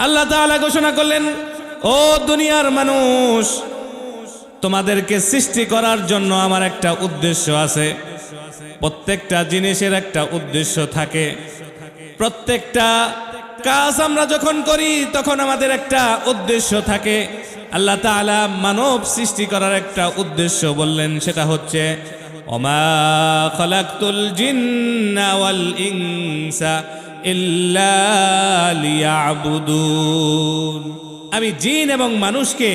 আল্লাহ তাআলা ঘোষণা করলেন, ও দুনিয়ার মানুষ, তোমাদেরকে সৃষ্টি করার জন্য আমার একটা উদ্দেশ্য আছে। প্রত্যেকটা জিনিসের একটা উদ্দেশ্য থাকে। প্রত্যেকটা কাজ আমরা যখন করি, তখন আমাদের একটা উদ্দেশ্য থাকে। আল্লাহ তাআলা মানব সৃষ্টি করার একটা উদ্দেশ্য বললেন, সেটা হচ্ছে, ওমা খলাকতুল জিন্না ওয়াল ইনসা। আমি জিন এবং মানুষকে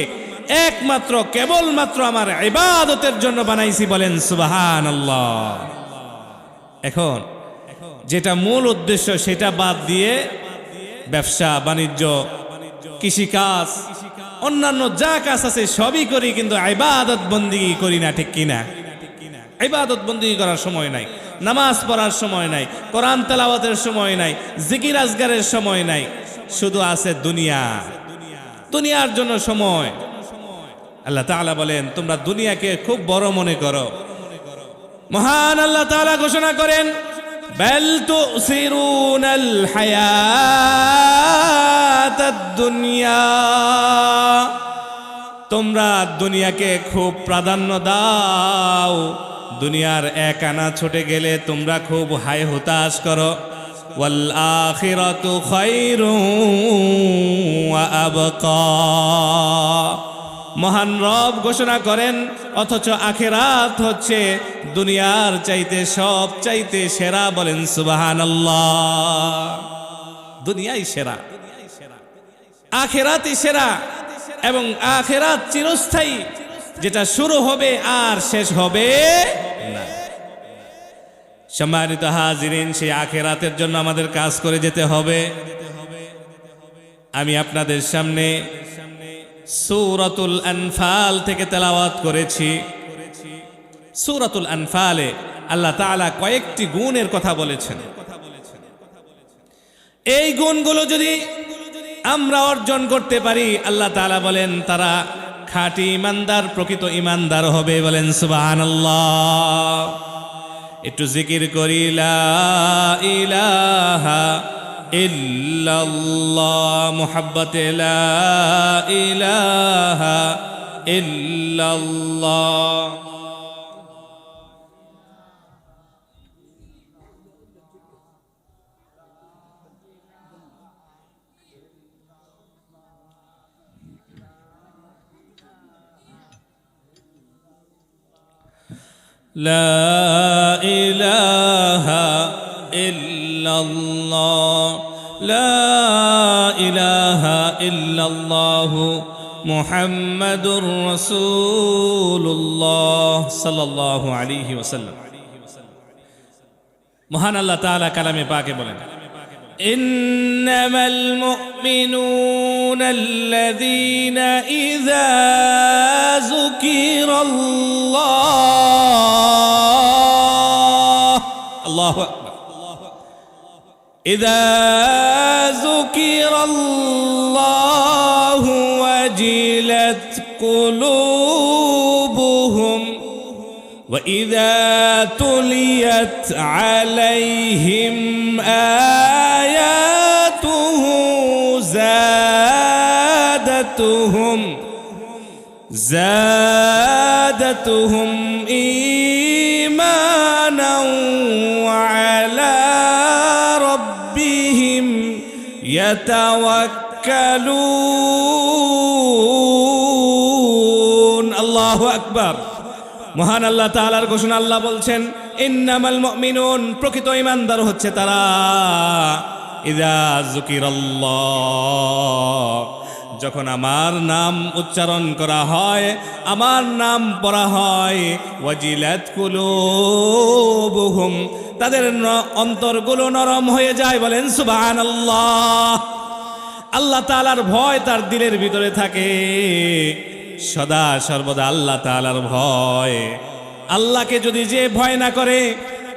একমাত্র, কেবলমাত্র আমার ইবাদতের জন্য বানাইছি বলেন সুবহানাল্লাহ। এখন যেটা মূল উদ্দেশ্য, সেটা বাদ দিয়ে ব্যবসা, বাণিজ্য, কৃষিকাজ, অন্যান্য যা কাজ আছে সবই করি, কিন্তু আইবাদত বন্দি করি না, ঠিক কিনা? ইবাদত বন্দি করার সময় নাই। নামাজ পড়ার সময় নাই, কোরআন তেলাওয়াতের সময় নাই, জিকির আজগারের সময় নাই, শুধু আছে দুনিয়া। দুনিয়ার জন্য সময়। আল্লাহ তাআলা বলেন, তোমরা দুনিয়াকে খুব বড় মনে করো। মহান আল্লাহ তাআলা ঘোষণা করেন তোমরা দুনিয়াকে খুব প্রাধান্য দাও। দুনিয়ার এক আনা ছুটে গেলে তোমরা খুব হাই হতাশ করো। মহান রব ঘোষণা করেন, অথচ আখেরাত হচ্ছে দুনিয়ার চাইতে সব চাইতে সেরা বলেন সুবাহান দুনিয়াই সেরা। আখেরাতই সেরা এবং আখেরাত চিরস্থায়ী, যেটা শুরু হবে আর শেষ হবে না। সম্মানিত হাজিরিন, সেই আখেরাতের জন্য আমাদের কাজ করে যেতে হবে। আমি আপনাদের সামনে সূরাতুল আনফাল থেকে তেলাওয়াত করেছি। সূরাতুল আনফালে আল্লাহ তাআলা কয়েকটি গুণের কথা বলেছেন। এই গুণগুলো যদি আমরা অর্জন করতে পারি, আল্লাহ তাআলা বলেন, তারা খাঁটি ইমানদার, প্রকৃত ইমানদার হবে বলেন সুবহানাল্লাহ। একটু জিকির করি ইলাহা ইল্লাল্লাহ, মুহাব্বতে ইলাহা ইল্লাল্লাহ। لا إله إلا الله لا إله إلا الله محمد رسول الله صلى الله عليه وسلم মহান আল্লাহ তাআলা কালামে পাকে বলেন إنما المؤمنون الذين إذا ذكر الله الله أكبر. إذا ذكر الله وجلت قلوبهم وإذا تليت عليهم آياته زادتهم زادتهم إيمانا وعلى ربهم يتوكلون الله أكبر মহান আল্লাহ তাআলার ঘোষণা আল্লাহ বলছেন ইন্নামাল মুমিনুন প্রকৃত ঈমানদার হচ্ছে তারা ইদা যুকিরাল্লাহ যখন আমার নাম উচ্চারণ করা হয়, আমার নাম পড়া হয়, ওয়াজিলাত কুলুবুহুম। তাদের অন্তরগুলো নরম হয়ে যায়, বলেন সুবহানাল্লাহ। আল্লাহ তাআলার ভয় তার দিলের ভিতরে থাকে। সদা সর্বদা আল্লাহ তাআলার ভয়। আল্লাহকে যদি যে ভয় না করে,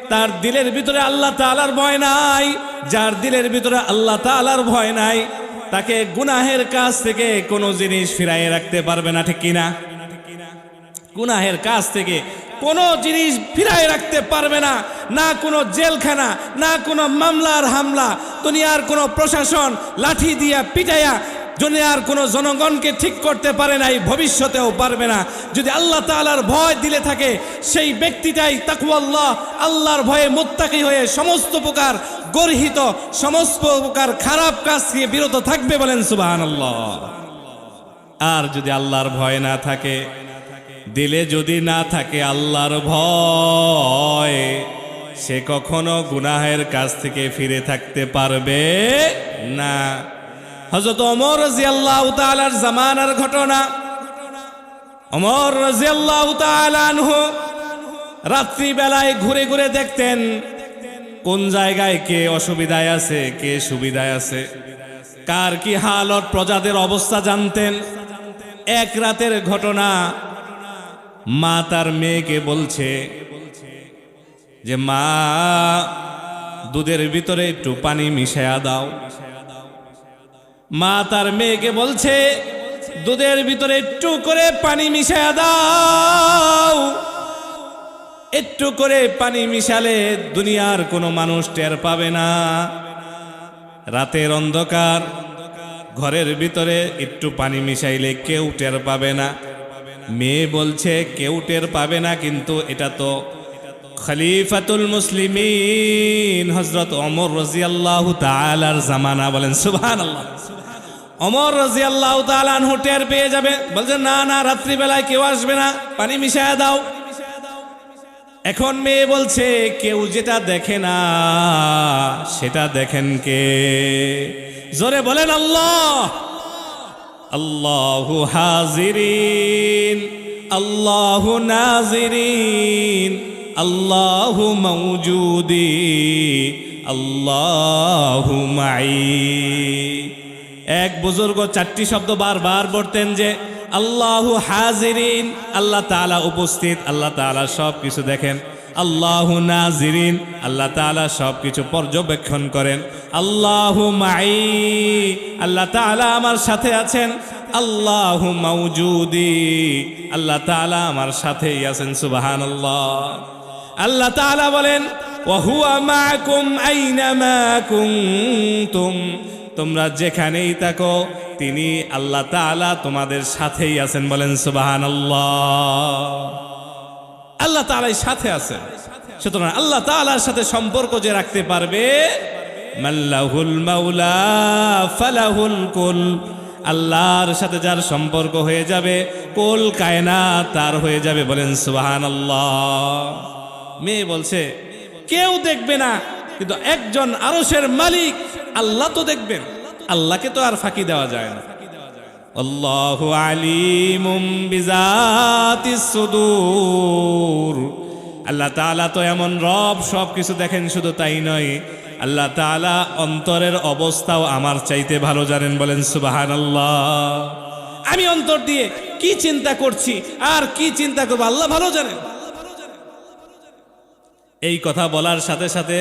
তার দিলের ভিতরে আল্লাহ তাআলার ভয় নাই। যার দিলের ভিতরে আল্লাহ তাআলার ভয় নাই তাকে গুনাহের কাজ থেকে কোনো জিনিস ফিরাইয়ে রাখতে পারবে না, ঠিক কিনা? গুনাহের কাজ থেকে কোনো জিনিস ফিরায় রাখতে পারবে না না কোনো জেলখানা, না কোনো মামলার হামলা, দুনিয়ার কোনো প্রশাসন লাঠি দিয়া পিটাইয়া দুনিয়ার কোনো জনগণকে ঠিক করতে পারে নাই, ভবিষ্যতেও পারবে না। যদি আল্লাহ তাআলার ভয় দিলে থাকে, সেই ব্যক্তিটাই তাকুয়াল্লাহ আল্লাহর ভয়ে মুত্তাকি হয়ে সমস্ত প্রকার গর্হিত, সমস্ত প্রকার খারাপ কাজ থেকে বিরত থাকবে বলেন সুবহানাল্লাহ। আর যদি আল্লাহর ভয় না থাকে, দিলে যদি না থাকে আল্লাহর ভয়, সে কখনো গুনাহের কাছ থেকে ফিরে থাকতে পারবে না। হজরত অমর রাজিয়াল্লাহ তাআলার জামানার ঘটনা। অমর রাজিয়াল্লাহ তাআলাহু রাত্রিবেলায় ঘুরে ঘুরে দেখতেন কোন জায়গায় কে অসুবিধায় আছে, কে সুবিধায় আছে। কার কি হালত, প্রজাদের অবস্থা জানতেন। এক রাতের ঘটনা মা তার মেয়েকে বলছে যে, মা, দুধের ভিতরে একটু পানি মিশায়া দাও। মা তার মেয়েকে বলছে, দুধের ভিতরে একটু করে পানি মিশায়া দাও। একটু করে পানি মিশালে দুনিয়ার কোনো মানুষ টের পাবে না। রাতের অন্ধকার, ঘরের ভিতরে একটু পানি মিশাইলে কেউ টের পাবে না। মেয়ে বলছে, কেউ টের পাবে না, কিন্তু এটা তো খলিফাতুল মুসলিমিন হজরত অমর রাজিয়াল্লাহ তালার জামানা বলেন সুবহান আল্লাহ অমর রাজিয়াল্লাহ তালানহু টের পেয়ে যাবে, বলছে, না না, রাত্রিবেলায় কেউ আসবে না, পানি মিশায়া দাও। এখন মেয়ে বলছে, কেউ যেটা দেখে না, সেটা দেখেন কে? জোরে বলেন, আল্লাহ! আল্লাহু হাজিরিন, আল্লাহু নাজিরিন। আল্লাহু মৌজুদি আল্লাহু মাই এক বুজুর্গ চারটি শব্দ বারবার বলতেন যে, আল্লাহু হাজিরিন, আল্লাহ তাআলা উপস্থিত, আল্লাহ তাআলা সব কিছু দেখেন। আল্লাহু নাজিরিন, আল্লাহ তাআলা সব কিছু পর্যবেক্ষণ করেন। আল্লাহু মাই আল্লাহ তাআলা আমার সাথে আছেন। আল্লাহু মাউজুদি, আল্লাহ তাআলা আমার সাথেই আছেন সুবাহান আল্লাহ তাআলা বলেন ওয়াহুয়া মাকুম কুনতুম? তোমরা যেখানেই থাকো, তিনি আল্লাহ তাআলা তোমাদের সাথেই আছেন বলেন সুবাহান আল্লাহ তাআলাই সাথে আছেন। সুতরাং আল্লাহ তাআলার সাথে সম্পর্ক যে রাখতে পারবে মাল্লাহুল মাওলা ফালাহুল কুল। আল্লাহর সাথে যার সম্পর্ক হয়ে যাবে, কোল কায়না তার হয়ে যাবে বলেন সুবাহান মেয়ে বলছে, কেউ দেখবে না, কিন্তু একজন আরশের মালিক আল্লাহ তো দেখবেন। আল্লাহকে তো আর ফাঁকি দেওয়া যায় না। আল্লাহু আলিমুম আল্লাহ তাআলা তো এমন রব সব কিছু দেখেন শুধু তাই নয়, আল্লাহ তাআলা অন্তরের অবস্থাও আমার চাইতে ভালো জানেন বলেন সুবহানাল্লাহ। আমি অন্তর দিয়ে কি চিন্তা করছি, আর কি চিন্তা করব, আল্লাহ ভালো জানেন। এই কথা বলার সাথে সাথে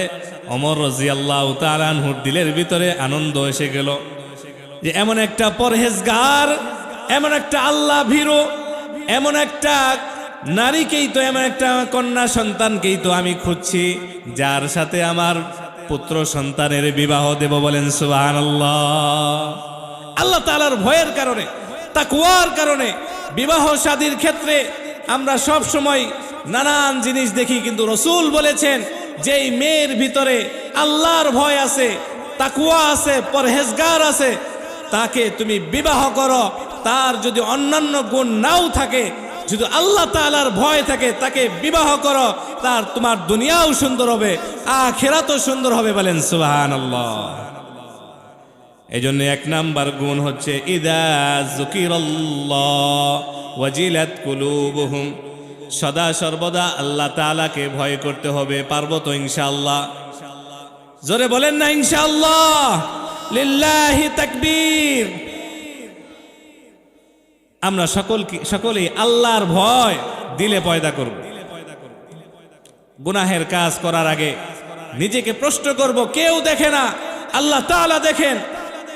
অমর রাজিয়াল্লাহ তালানহুর দিলের ভিতরে আনন্দ এসে গেল যে এমন একটা পরহেজগার, এমন একটা আল্লাহ ভীরু, এমন একটা নারীকেই তো, এমন একটা কন্যা সন্তানকেই তো আমি খুঁজছি, যার সাথে আমার পুত্র সন্তানের বিবাহ দেব বলেন সুবাহ আল্লাহ তালার ভয়ের কারণে তাকুয়ার কারণে, বিবাহ শাদীর ক্ষেত্রে আমরা সব সময় নানান জিনিস দেখি, কিন্তু রসুল বলেছেন, যেই মেয়ের ভিতরে আল্লাহর ভয় আছে তাকুয়া আছে, পরহেজগার আছে, তাকে তুমি বিবাহ করো। তার যদি অন্যান্য গুণ নাও থাকে, যদি আল্লাহ তালার ভয় থাকে, তাকে বিবাহ করো। তার তোমার দুনিয়াও সুন্দর হবে, আখেরাতও সুন্দর হবে বলেন, সুবহানাল্লাহ। এই জন্য এক নাম্বার গুণ হচ্ছে, ইদা ওয়াজিলাত কুলুবুহুম। সদা সর্বদা আল্লাহ তাআলাকে ভয় করতে হবে, পারব তো ইনশাআল্লাহ? জোরে বলেন না ইনশাল্লাহ লিল্লাহি তাকবীর। আমরা সকল সকলেই আল্লাহর ভয় দিলে পয়দা করব। গুনাহের কাজ করার আগে নিজেকে প্রশ্ন করব, কেউ দেখে না? আল্লাহ তাআলা দেখেন।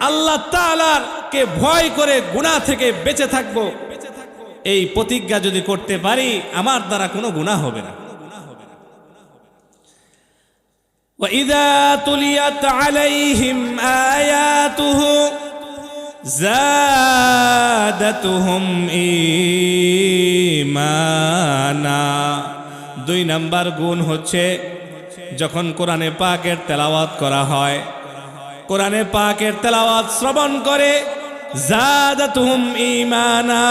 আল্লাহ তাআলার কে ভয় করে গুনাহ থেকে বেঁচে থাকবো এই প্রতিজ্ঞা যদি করতে পারি আমার দ্বারা কোনো গুণা হবে না وإذا تليت عليهم آياته زادتهم إيمانا দুই নাম্বার গুণ হচ্ছে যখন কোরআনে পাকের তেলাওয়াত করা হয় কোরআনে পাকের তেলাওয়াত শ্রবণ করে, জাদাতুহুম ঈমানা।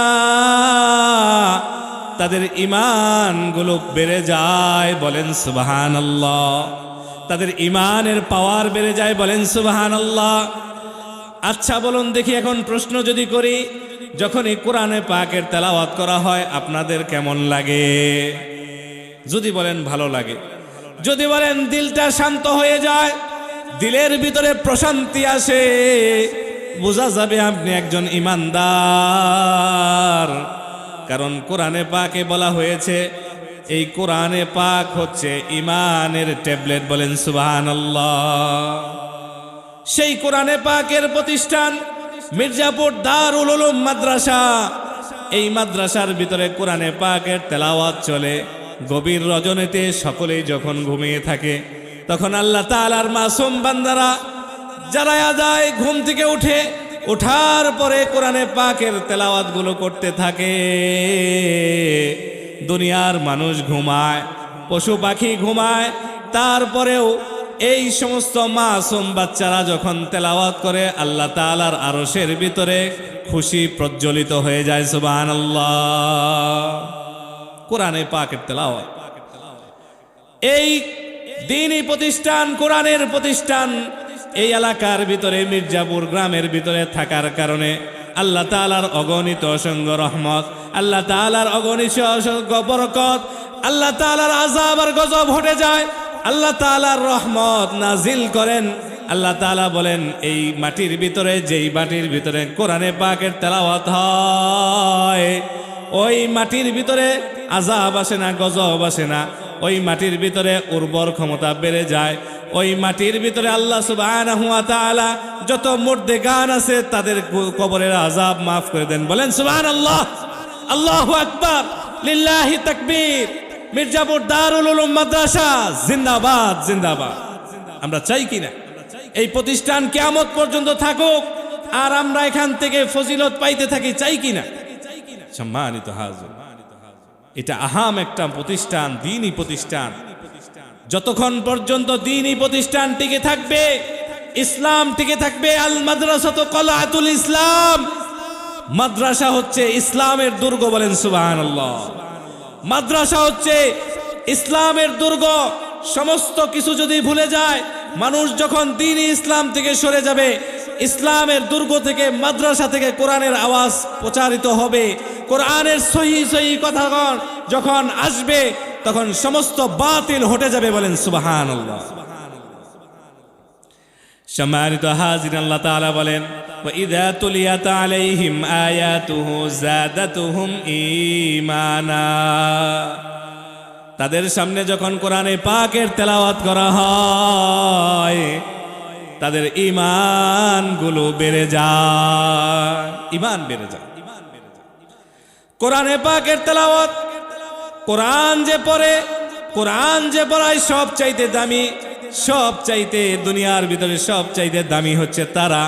তাদের ঈমানগুলো বেড়ে যায়, বলেন সুবহানাল্লাহ। তাদের ঈমানের পাওয়ার বেড়ে যায়, বলেন সুবহানাল্লাহ। আচ্ছা বলুন দেখি এখন প্রশ্ন যদি করি যখন এই কোরআনে পাকের তেলাওয়াত করা হয়, আপনাদের কেমন লাগে? যদি বলেন ভালো লাগে। যদি বলেন দিলটা শান্ত হয়ে যায় দিলের ভিতরে প্রশান্তি আসে। বোঝা যাবে আপনি একজন ইমানদার। কারণ কোরআনে পাকে বলা হয়েছে, এই কোরআনে পাক হচ্ছে ইমানের ট্যাবলেট বলেন সুবাহান সেই কোরআনে পাকের প্রতিষ্ঠান মির্জাপুর দারুল উলুম মাদ্রাসা। এই মাদ্রাসার ভিতরে কোরআনে পাকের তেলাওয়াত চলে। গভীর রজনীতে সকলেই যখন ঘুমিয়ে থাকে তখন আল্লাহ তাআলার মাসুম বান্দারা যারা যায়, ঘুম থেকে উঠে, ওঠার পরে কোরআনে পাকের তেলাওয়াতগুলো করতে থাকে। দুনিয়ার মানুষ ঘুমায়, পশু পাখি ঘুমায়, তারপরেও এই সমস্ত মাসুম বাচ্চারা যখন তেলাওয়াত করে, আল্লাহ তাআলার আরশের ভিতরে খুশি প্রজ্বলিত হয়ে যায়, সুবহানাল্লাহ। কোরআনে পাকের তেলাওয়াত। এই দিনই প্রতিষ্ঠান, কোরআনের প্রতিষ্ঠান এই এলাকার ভিতরে, মির্জাপুর গ্রামের ভিতরে থাকার কারণে আল্লাহ তাআলার অগণিত অসংখ্য রহমত, আল্লাহ তাআলার অগণিত অসংখ্য বরকত, আল্লাহ তাআলার আজাব আর গজব হটে যায়, আল্লাহ তাআলার রহমত নাজিল করেন। আল্লাহ তাআলা বলেন, এই মাটির ভিতরে, যেই মাটির ভিতরে কোরআনে পাকের তেলাওয়াত হয় ওই মাটির ভিতরে আজাব আসে না, গজব আসে না। ওই মাটির ভিতরে উর্বর ক্ষমতা বেড়ে যায়। ওই মাটির ভিতরে আল্লাহ তাআলা যত মুর্দে গান আছে, তাদের কবরের আজাব মাফ করে দেন। বলেন সুবাহ সুবহানাল্লাহ। আল্লাহ আকবার। লিল্লাহি তাকবীর। মির্জাপুর দারুল উলুম মাদ্রাসা। জিন্দাবাদ জিন্দাবাদ। আমরা চাই কিনা এই প্রতিষ্ঠান কিয়ামত পর্যন্ত থাকুক। আর আমরা এখান থেকে ফজিলত পাইতে থাকি, চাই কিনা সম্মানিত হাজর। এটা আহাম একটা প্রতিষ্ঠান, দিনই প্রতিষ্ঠান। যতক্ষণ পর্যন্ত দিনই প্রতিষ্ঠান টিকে থাকবে, ইসলাম টিকে থাকবে আল মাদ্রাসা তো কলাতুল ইসলাম। মাদ্রাসা হচ্ছে ইসলামের দুর্গ বলেন সুবহানাল্লাহ। মাদ্রাসা হচ্ছে ইসলামের দুর্গ। সমস্ত কিছু যদি ভুলে যায়, মানুষ যখন দিনই ইসলাম থেকে সরে যাবে ইসলামের দুর্গ থেকে মাদ্রাসা থেকে কোরআনের আওয়াজ প্রচারিত হবে কোরআনের সহি সহি কথাগণ যখন আসবে তখন সমস্ত বাতিল হটে যাবে বলেন সুবাহান সম্মানিত হাজির আল্লাহ তাআলা বলেন وَإِذَا تُلِيَتْ عَلَيْهِمْ آيَاتُهُ زَادَتْهُمْ ঈমানা তাদের সামনে যখন কোরআনে পাকের তেলাওয়াত করা হয় তাদের ঈমানগুলো বেড়ে যায়। ইমান বেড়ে যায়। কোরআনে পাকের তেলাওয়াত, কোরআন যে পড়ে, কোরআন যে পড়ায় সব চাইতে দামি সব চাইতে দুনিয়ার ভিতরে সব চাইতে দামি হচ্ছে তারা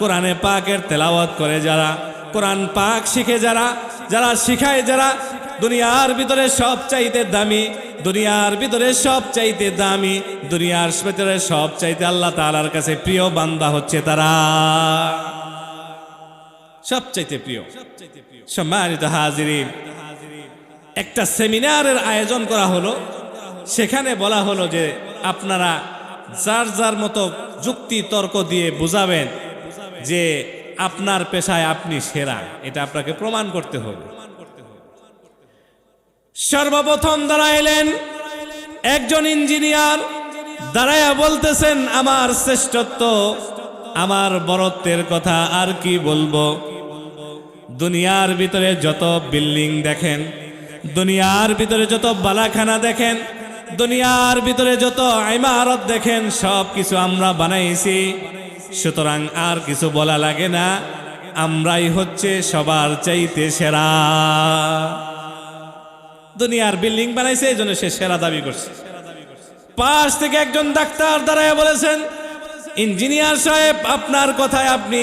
কোরআনে পাকের তেলাওয়াত করে যারা, কোরআন পাক শিখে যারা যারা শিখায় যারা দুনিয়ার ভিতরে সব চাইতে দামি, দুনিয়ার ভিতরে সব চাইতে দামি, দুনিয়ার ভিতরে সব চাইতে আল্লাহ তাআলার কাছে প্রিয় বান্দা হচ্ছে তারা। সব চাইতে প্রিয়। সম্মানিত হাজিরিন, একটা সেমিনারের আয়োজন করা হলো। সেখানে বলা হলো যে আপনারা যার যার মতো যুক্তি তর্ক দিয়ে বুঝাবেন যে আপনার পেশায় আপনি সেরা, এটা আপনাকে প্রমাণ করতে হবে। সর্বপ্রথম দাঁড়াইলেন একজন ইঞ্জিনিয়ার দাঁড়ায়া বলতেছেন, আমার শ্রেষ্ঠত্ব, আমার বরত্বের কথা আর কি বলব? দুনিয়ার ভিতরে যত বিল্ডিং দেখেন, দুনিয়ার ভিতরে যত বালাখানা দেখেন, দুনিয়ার ভিতরে যত ইমারত দেখেন, সব কিছু আমরা বানাইছি। সুতরাং আর কিছু বলা লাগে না, আমরাই হচ্ছে সবার চাইতে সেরা। দুনিয়ার বিল্ডিং বানাইছে, এই জন্য সে সেরা দাবি করছে। পাশ থেকে একজন ডাক্তার দাঁড়ায় বলেছেন, ইঞ্জিনিয়ার সাহেব, আপনার কথায় আপনি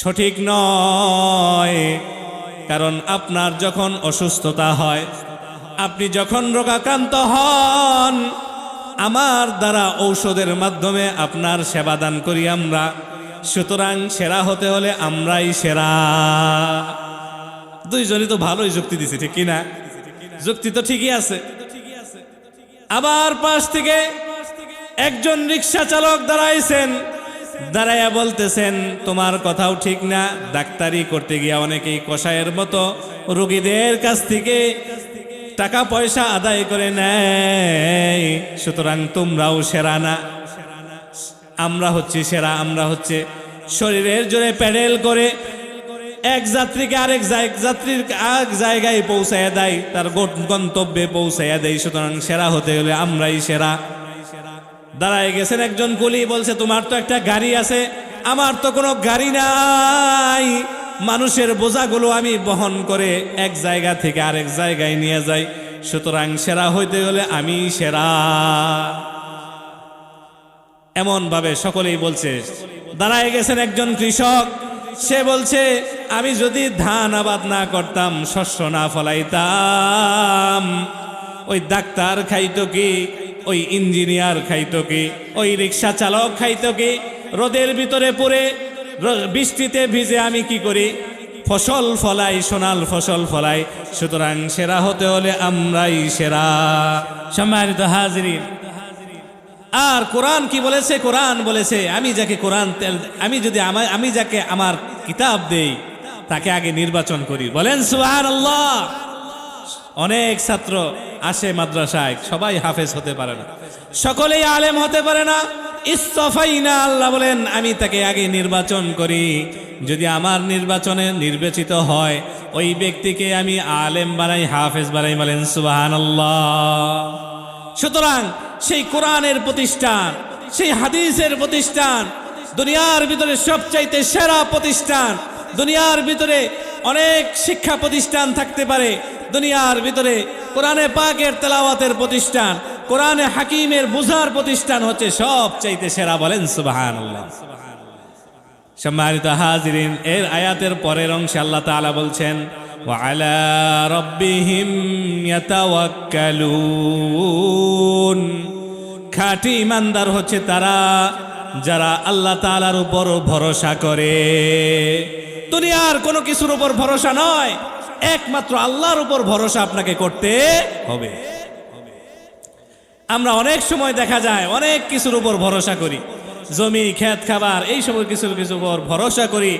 সঠিক নয়। কারণ আপনার যখন অসুস্থতা হয়, আপনি যখন রোগাক্রান্ত হন, আমার দ্বারা ঔষধের মাধ্যমে আপনার সেবা দান করি আমরা। সুতরাং সেরা হতে হলে আমরাই সেরা। দুইজনই তো ভালোই যুক্তি দিছে, ঠিক কিনা? যুক্তি তো ঠিকই আছে। আবার পাশ থেকে একজন রিক্সা চালক দাঁড়াইছেন, দাঁড়াইয়া বলতেছেন, তোমার কথাও ঠিক না, ডাক্তারি করতে গিয়া অনেকেই কষায়ের মতো রোগীদের কাছ থেকে টাকা পয়সা আদায় করে নেয়, সুতরাং তোমরাও সেরা না। আমরা হচ্ছি সেরা, আমরা হচ্ছে শরীরের জোরে প্যাডেল করে এক যাত্রীকে আরেক যাত্রীর এক জায়গায় পৌঁছাইয়া দেয়, তার গন্তব্যে পৌঁছাইয়া দেয়। সুতরাং সেরা হতে গেলে আমরাই সেরা। দাঁড়ায় গেছেন একজন কুলি, বলছে, তোমার তো একটা গাড়ি আছে, আমার তো কোনো গাড়ি নাই। মানুষের বোঝাগুলো আমি বহন করে এক জায়গা থেকে আরেক জায়গায় নিয়ে যাই। সুতরাং সেরা হইতে গেলে আমি সেরা। এমন ভাবে সকলেই বলছে, দাঁড়ায় গেছেন একজন কৃষক সে বলছে, আমি যদি ধান আবাদ না করতাম, শস্য না ফলাইতাম। ওই ডাক্তার খাইতো কি? ওই ইঞ্জিনিয়ার খাইতো কি? ওই রিক্সা চালক খাইতো কি? রোদের ভিতরে পড়ে বৃষ্টিতে ভিজে আমি কি করি? ফসল ফলাই, সোনাল ফসল ফলাই, সুতরাং সেরা হতে হলে আমরাই সেরা। সম্মানিত হাজিরিন আর কোরআন কি বলেছে? কোরআন বলেছে, আমি যাকে কোরআন আমি যদি আমি যাকে আমার কিতাব দেই, তাকে আগে নির্বাচন করি। বলেন সুহান আল্লাহ অনেক ছাত্র আসে মাদ্রাসায়, সবাই হাফেজ হতে পারে না। সকলেই আলেম হতে পারে না। ইস্তফাই না আল্লাহ বলেন, আমি তাকে আগে নির্বাচন করি। যদি আমার নির্বাচনে নির্বাচিত হয়, ওই ব্যক্তিকে আমি আলেম বানাই, হাফেজ বানাই। বলেন সুবাহান সুতরাং সেই কোরআনের প্রতিষ্ঠান, সেই হাদিসের প্রতিষ্ঠান, দুনিয়ার ভিতরে সবচাইতে সেরা প্রতিষ্ঠান, দুনিয়ার ভিতরে অনেক শিক্ষা প্রতিষ্ঠান থাকতে পারে, দুনিয়ার ভিতরে কোরআনে পাকের তেলাওয়াতের প্রতিষ্ঠান, কোরআনে হাকিমের বুঝার প্রতিষ্ঠান হচ্ছে সবচাইতে সেরা বলেন সুবাহান সম্মানিত হাজিরিন, এর আয়াতের পরের অংশে আল্লাহ তাআলা বলছেন وعلى ربهم يتوكلون খাঁটি ইমানদার হচ্ছে তারা যারা আল্লাহ তাআলার উপর ভরসা করে দুনিয়ার কোনো কিছুর উপর ভরসা নয় একমাত্র আল্লাহর উপর ভরসা আপনাকে করতে হবে আমরা অনেক সময় দেখা যায় অনেক কিছুর উপর ভরসা করি জমি ক্ষেত খাবার, এই সব কিছুর কিছুর উপর ভরসা করি।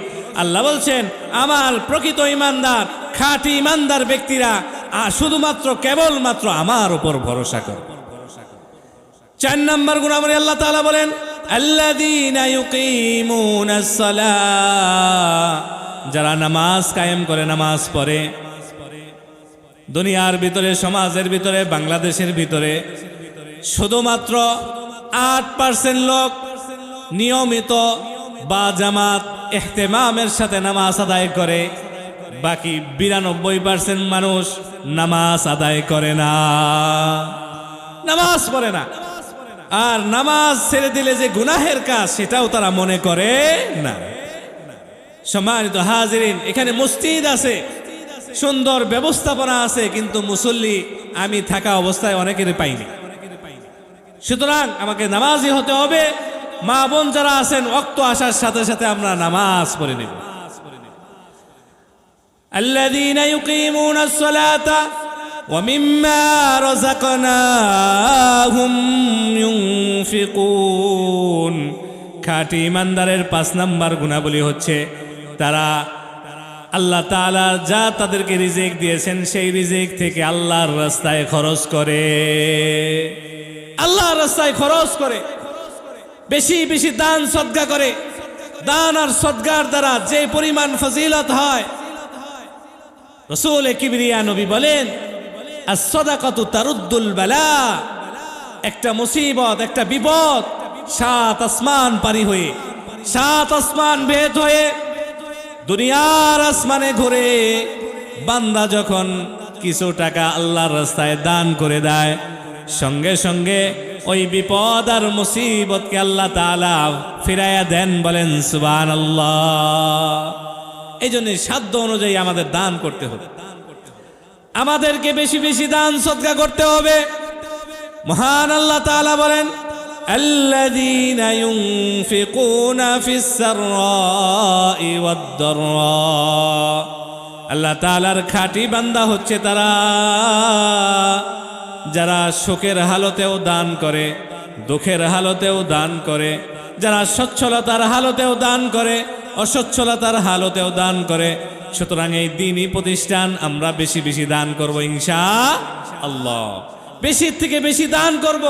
আল্লাহ বলছেন আমার প্রকৃত ইমানদার, খাঁটি ইমানদার ব্যক্তিরা আর শুধুমাত্র কেবলমাত্র আমার উপর ভরসা করে। চার নম্বর গুণামরি আল্লাহ তাআলা বলেন যারা নামাজ কায়েম করে, নামাজ পড়ে, দুনিয়ার ভিতরে, সমাজের ভিতরে, বাংলাদেশের ভিতরে, শুধুমাত্র আট পার্সেন্ট লোক নিয়মিত বা জামাত এহতেমামের সাথে নামাজ আদায় করে, বাকি বিরানব্বই পার্সেন্ট মানুষ নামাজ আদায় করে না। নামাজ পড়ে না। আর নামাজ ছেড়ে দিলে যে গুনাহের কাজ, সেটাও তারা মনে করে না। সম্মানিত হাজিরিন, এখানে মসজিদ আছে, সুন্দর ব্যবস্থাপনা আছে, কিন্তু মুসল্লি, আমি থাকা অবস্থায় অনেকের পাইনি। সুতরাং আমাকে নামাজি হতে হবে মা বোন যারা আছেন অক্ত আসার সাথে সাথে আমরা নামাজ পড়ে নেব الذين يقيمون الصلاة ومما رزقناهم ينفقون খাঁটি ইমানদারের পাঁচ নাম্বার গুণাবলী হচ্ছে তারা আল্লাহ তাআলা যা তাদেরকে রিজিক দিয়েছেন সেই রিজিক থেকে আল্লাহর রাস্তায় খরচ করে আল্লাহর রাস্তায় খরচ করে বেশি বেশি দান সদ্গা করে। দান আর সদ্গার দ্বারা যে পরিমাণ ফজিলত হয়। রসুল কিবরিয়া নবী বলেন আর সদাকত তারুদ্দুল বেলা। একটা মুসিবত, একটা বিপদ, সাত আসমান পারি হয়ে, সাত আসমান ভেদ হয়ে, দুনিয়ার আসমানে ঘুরে, বান্দা যখন কিছু টাকা আল্লাহর রাস্তায় দান করে দেয়, সঙ্গে সঙ্গে ওই বিপদ আর মুসিবতকে আল্লাহ তাআলা ফিরাইয়া দেন বলেন সুবান আল্লাহ এই জন্য সাধ্য অনুযায়ী আমাদের দান করতে হবে আমাদেরকে বেশি বেশি দান সৎকা করতে হবে মহান আল্লাহ তাআলা বলেন الذين ينفقون في السراء والضراء আল্লাহ তাআলার খাঁটি বান্দা হচ্ছে তারা যারা শোকের হালতেও দান করে, দুঃখের হালতেও দান করে, যারা সচ্ছলতার হালতেও দান করে, অসচ্ছলতার হালতেও দান করে, সুতরাং এই দিনই প্রতিষ্ঠান আমরা বেশি বেশি দান করব ইনশা আল্লাহ। বেশির থেকে বেশি দান করব,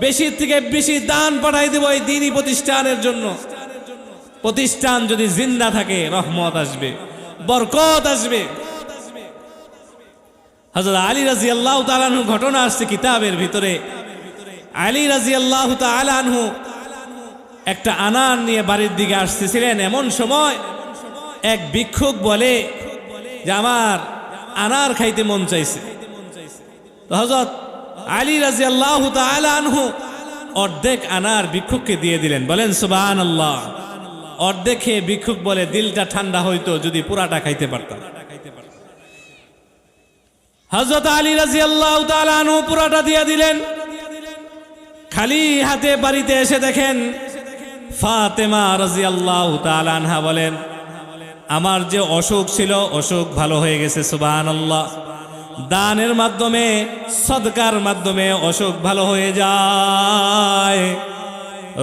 বেশির থেকে বেশি দান পাঠাই দেব এই দিনই প্রতিষ্ঠানের জন্য। প্রতিষ্ঠান যদি জিন্দা থাকে, রহমত আসবে, বরকত আসবে। হজরত আলী রাজি আল্লাহ তালানহু ঘটনা আসছে কিতাবের ভিতরে। আলী রাজি আল্লাহ তালানহু একটা আনার নিয়ে বাড়ির দিকে আসতেছিলেন। এমন সময় এক ভিক্ষুক বলে যে, আমার আনার খাইতে মন চাইছে। হজরত আলী রাজি আল্লাহ আনহু অর্ধেক আনার ভিক্ষুককে দিয়ে দিলেন। বলেন সুবান আল্লাহ অর্ধেক খেয়ে ভিক্ষুক বলে, দিলটা ঠান্ডা হইতো যদি পুরাটা খাইতে পারতাম। হজরত আলী রাজি আল্লাহ আনহু পুরাটা দিয়ে দিলেন। খালি হাতে বাড়িতে এসে দেখেন ফাতেমা রাজি আল্লাহ আনহা বলেন, আমার যে অসুখ ছিল, অসুখ ভালো হয়ে গেছে সুবান আল্লাহ দানের মাধ্যমে, সদকার মাধ্যমে অসুখ ভালো হয়ে যায়,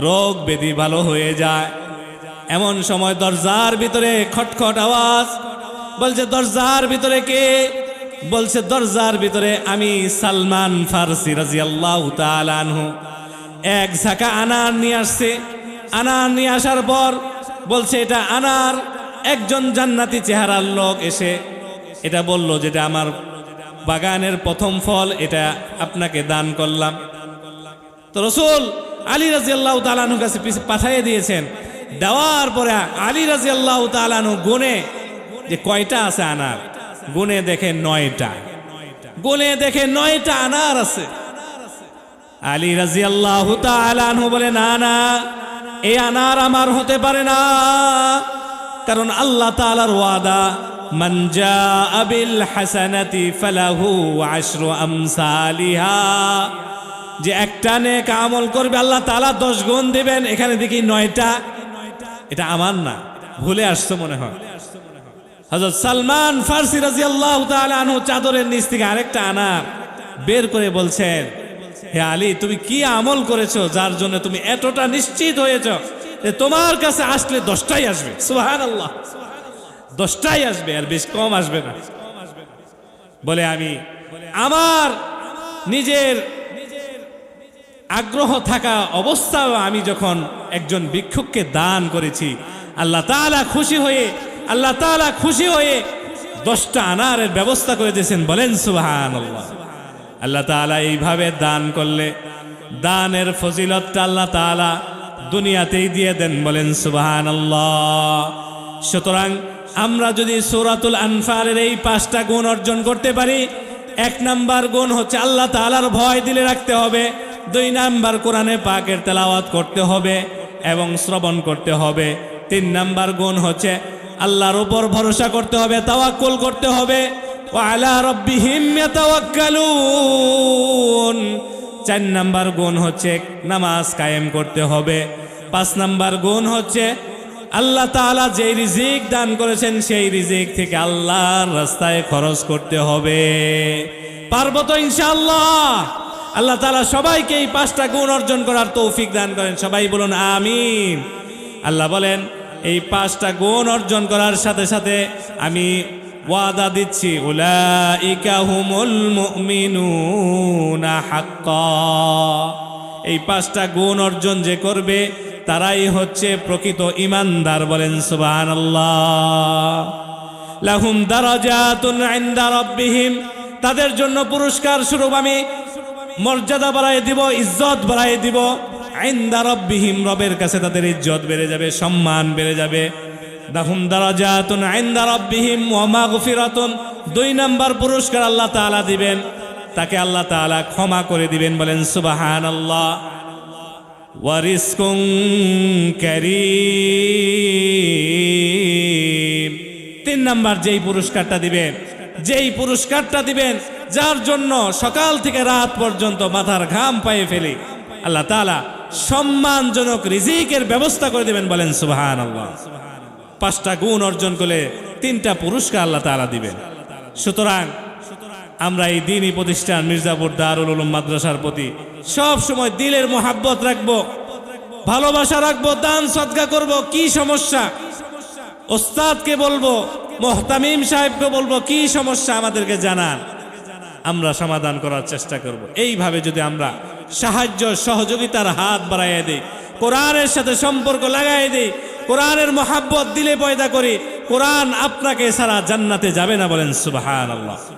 রোগ ব্যাধি ভালো হয়ে যায়। এমন সময় দরজার ভিতরে খটখট আওয়াজ, বলছে, দরজার ভিতরে কে বলছে, দরজার ভিতরে আমি সালমান ফারসি রাজি আল্লাহ আনহু। এক ঝাঁকা আনার নিয়ে আসছে। আনার নিয়ে আসার পর বলছে, এটা আনার একজন জান্নাতি চেহারার লোক এসে। এটা বলল, যেটা আমার বাগানের প্রথম ফল, এটা আপনাকে দান করলাম। তো রসুল আলী রাজি আল্লাহ তালানু কাছে পাঠিয়ে দিয়েছেন। দেওয়ার পরে আলী রাজি আল্লাহ তালানু গুনে যে কয়টা আছে আনার? গুনে দেখে নয়টা। গুনে দেখে নয়টা আনার আছে। আলী রাজি আল্লাহ বলে, না না, এই আনার আমার হতে পারে না। কারণ আল্লাহ তাআলার ওয়াদা, মান জাআ বিল হাসানাতি ফালাহু আশরু আমসালিহা। যে একটা নেক আমল করবে, আল্লাহ তাআলা দশ গুণ দিবেন, এখানে দেখি নয়টা। এটা আমার না, ভুলে আসছে মনে হয়। হযরত সালমান ফারসি রাদিয়াল্লাহু তাআলা আনহু চাদরের নিচ থেকে আরেকটা আনা বের করে বলছেন, হে আলী, তুমি কি আমল করেছ যার জন্য তুমি এতটা নিশ্চিত হয়েছ যে তোমার কাছে আসলে দশটাই আসবে? সুহান আল্লাহ দশটাই আসবে আর বেশ কম আসবে না। বলে আমি, আমার নিজের আগ্রহ থাকা অবস্থাও আমি যখন একজন ভিক্ষুককে দান করেছি, আল্লাহ তাআলা খুশি হয়ে আল্লাহ তাআলা খুশি হয়ে দশটা আনারের ব্যবস্থা করে দিয়েছেন। বলেন সুবাহান আল্লাহ তাআলা এইভাবে দান করলে দানের ফজিলতটা আল্লাহ তাআলা দুনিয়াতেই দিয়ে দেন। বলেন সুবাহান সুতরাং আমরা যদি সূরাতুল আনফারের এই পাঁচটা গুণ অর্জন করতে পারি, এক নাম্বার গুণ হচ্ছে আল্লাহ তাআলার ভয় দিলে রাখতে হবে, দুই নাম্বার কোরআনে পাকের তেলাওয়াত করতে হবে এবং শ্রবণ করতে হবে, তিন নাম্বার গুণ হচ্ছে আল্লাহর উপর ভরসা করতে হবে, তাওয়াক্কুল করতে হবে। ওয়ালা রব্বিহিম ইয়াতাওয়াক্কালুন। চার নাম্বার গুণ হচ্ছে নামাজ কায়েম করতে হবে। পাঁচ নাম্বার গুণ হচ্ছে আল্লাহ তালা যে রিজিক দান করেছেন, সেই রিজিক থেকে আল্লাহর রাস্তায় খরচ করতে হবে। পারব তো ইনশাল্লাহ আল্লাহ তালা সবাইকে এই পাঁচটা গুণ অর্জন করার তৌফিক দান করেন। সবাই বলুন, আমিন। আল্লাহ বলেন এই পাঁচটা গুণ অর্জন করার সাথে সাথে আমি ওয়াদা দিচ্ছি হুমুল এই পাঁচটা গুণ অর্জন যে করবে, তারাই হচ্ছে প্রকৃত ইমানদার বলেন সুবহানাল্লাহ। লাহুম দারাজাতুন তাদের জন্য পুরস্কার স্বরূপ আমি মর্যাদা বাড়াই দিব, ইজ্জত বাড়াই দিব। আইন্দা রব্বিহিম রবের কাছে তাদের ইজ্জত বেড়ে যাবে, সম্মান বেড়ে যাবে। দাহুম দারাজাতুন আইন্দা রব্বিহিম ওয়া মাগফিরাতুন। দুই নাম্বার পুরস্কার আল্লাহ তাআলা দিবেন। তাকে আল্লাহ তাআলা ক্ষমা করে দিবেন, বলেন ওয়ারিসকুম কারীম। তিন নাম্বার যেই পুরস্কারটা দিবেন, যেই পুরস্কারটা দিবেন, যার জন্য সকাল থেকে রাত পর্যন্ত মাথার ঘাম পায়ে ফেলি। আল্লাহ তাআলা সম্মানজনক রিজিকের ব্যবস্থা করে দিবেন বলেন সুবহান পাঁচটা গুণ অর্জন করলে তিনটা পুরস্কার আল্লাহ তালা দিবেন। সুতরাং আমরা এই দিনই প্রতিষ্ঠান মির্জাপুর দারুল উলুম মাদ্রাসার প্রতি সব সময় দিলের মোহাব্বত রাখব, ভালোবাসা রাখব, দান সদকা করব। কি সমস্যা? ওস্তাদকে বলব, মোহতামিম সাহেবকে বলব, কি সমস্যা আমাদেরকে জানান। আমরা সমাধান করার চেষ্টা করব। এইভাবে যদি আমরা সাহায্য, সহযোগিতার হাত বাড়াইয়ে দিই। কোরআনের সাথে সম্পর্ক লাগাই দিই। কোরআনের মোহাব্বত দিলে পয়দা করি। কোরআন আপনাকে সারা জান্নাতে যাবে না বলেন সুবাহ আল্লাহ